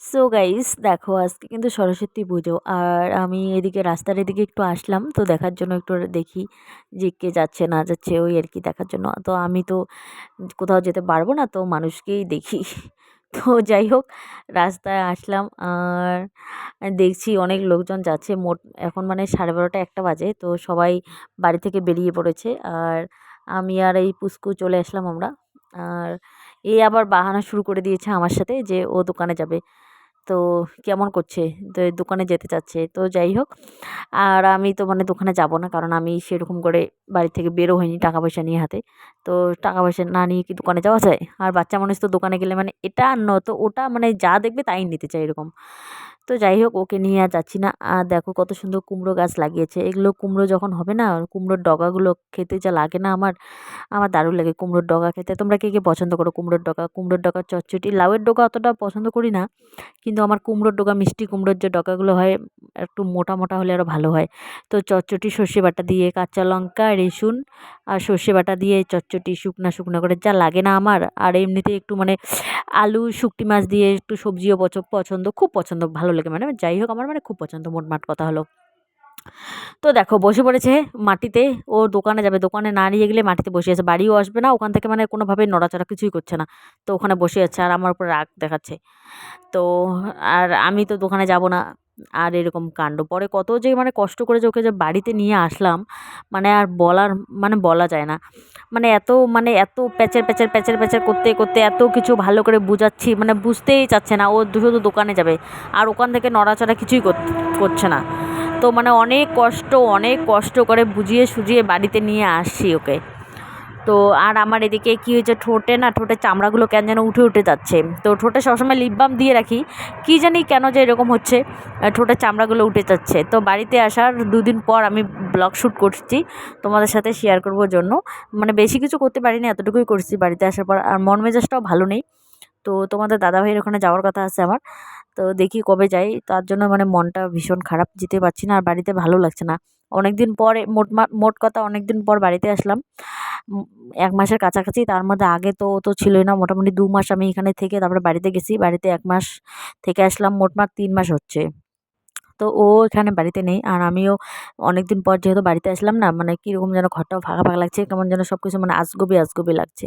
So guys দেখো, আজকে কিন্তু সরস্বতী পুজো। আর আমি এদিকে, রাস্তার এদিকে একটু আসলাম, তো দেখার জন্য একটু দেখি যে কে যাচ্ছে, না যাচ্ছে, ওই আর কি দেখার জন্য। তো আমি তো কোথাও যেতে পারব না, তো মানুষকেই দেখি। তো যাই হোক, রাস্তায় আসলাম, আর দেখছি অনেক লোকজন যাচ্ছে। মোট এখন মানে সাড়ে বারোটা একটা বাজে, তো সবাই বাড়ি থেকে বেরিয়ে পড়েছে। আর আমি আর এই পুস্কু চলে আসলাম আমরা। আর এ আবার বাহানা শুরু করে দিয়েছে আমার সাথে যে ও দোকানে যাবে। তো কেমন করছে? তো দোকানে যেতে চাচ্ছে। তো যাই হোক, আর আমি তো মানে দোকানে যাব না কারণ আমি সেরকম করে বাড়ি থেকে বেরো হয়নি টাকা পয়সা নিয়ে হাতে। তো টাকা পয়সা না নিয়ে কি দোকানে যাওয়া যায়? আর বাচ্চা মানুষ তো দোকানে গেলে মানে এটা আর তো ওটা মানে যা দেখবে তাই নিতে চাই এরকম। তো যাই হোক, ওকে নিয়ে আর যাচ্ছি না। আর দেখো কত সুন্দর কুমড়ো গাছ লাগিয়েছে। এগুলো কুমড়ো যখন হবে না, কুমড়োর ডগাগুলো খেতে যা লাগে না আমার আমার দারুণ লাগে কুমড়োর ডগা খেতে। তোমরা কে কে পছন্দ করো কুমড়োর ডগা? কুমড়োর ডগা চচ্চটি লাউয়ের ডগা অতটা পছন্দ করি না, কিন্তু আমার কুমড়োর ডগা, মিষ্টি কুমড়োর যে ডগাগুলো হয়, একটু মোটা মোটা হলে আরও ভালো হয়। তো চচ্চটি সর্ষে বাটা দিয়ে কাঁচা লঙ্কা, রসুন আর সর্ষে বাটা দিয়ে চচ্চটি শুকনা শুকনো করে যা লাগে না আমার। আর এমনিতে একটু মানে আলু, শুকটি মাছ দিয়ে একটু সবজিও পছন্দ, খুব পছন্দ, ভালো লাগে। মানে যাই হোক, আমার মানে খুব পছন্দ। মোটমাট কথা হলো। তো দেখো, বসে পড়েছে মাটিতে। ও দোকানে যাবে। দোকানে না নিয়ে গেলে মাটিতে বসে আছে। বাড়িও আসবে না। ওখান থেকে মানে কোনোভাবে নড়াচড়া কিছুই করছে না। তো ওখানে বসে আছে আর আমার উপর রাগ দেখাচ্ছে। তো আর আমি তো দোকানে যাব না। আর এরকম কাণ্ড। পরে কত যে মানে কষ্ট করে যে ওকে যে বাড়িতে নিয়ে আসলাম মানে আর বলার মানে বলা যায় না। মানে এত মানে এত প্যাচের প্যাচের প্যাচের প্যাচের করতে করতে এত কিছু ভালো করে বুঝাচ্ছি মানে বুঝতেই চাচ্ছে না। ও শুধু দোকানে যাবে আর ওখান থেকে নড়াচড়া কিছুই করছে না। তো মানে অনেক কষ্ট অনেক কষ্ট করে বুঝিয়ে সুঝিয়ে বাড়িতে নিয়ে আসছি ওকে। তো আর আমার এদিকে কী হয়েছে ঠোঁটে না, ঠোঁটের চামড়াগুলো কেন যেন উঠে উঠে যাচ্ছে। তো ঠোঁটে সবসময় লিপ বাম দিয়ে রাখি। কী জানি কেন যে এরকম হচ্ছে ঠোঁটের চামড়াগুলো উঠে যাচ্ছে। তো বাড়িতে আসার দুদিন পর আমি ব্লগ শ্যুট করছি, তোমাদের সাথে শেয়ার করব জন্য। মানে বেশি কিছু করতে পারিনি, এতটুকুই করছি বাড়িতে আসার পর। আর মন মেজাজটাও ভালো নেই। তো তোমাদের দাদাভাইয়ের ওখানে যাওয়ার কথা আছে আমার। তো দেখি কবে যাই। তার জন্য মানে মনটা ভীষণ খারাপ, যেতে পারছি না। আর বাড়িতে ভালো লাগছে না। অনেক দিন পরে, মোট মোট কথা অনেক দিন পর বাড়িতে আসলাম। এক মাসের কাছাকাছি, তার মধ্যে আগে তো তো ছিলই না। মোটামুটি দু মাস আমি এখানে থেকে তারপরে বাড়িতে গেছি। বাড়িতে এক মাস থেকে আসলাম মোটমাট তিন মাস হচ্ছে। তো ও এখানে বাড়িতে নেই। আর আমিও অনেক দিন পর যেহেতু বাড়িতে আসলাম না মানে কীরকম যেন ঘরটাও ফাঁকা ফাঁকা লাগছে, কেমন যেন সব কিছু মানে আজগবি আজগবি লাগছে।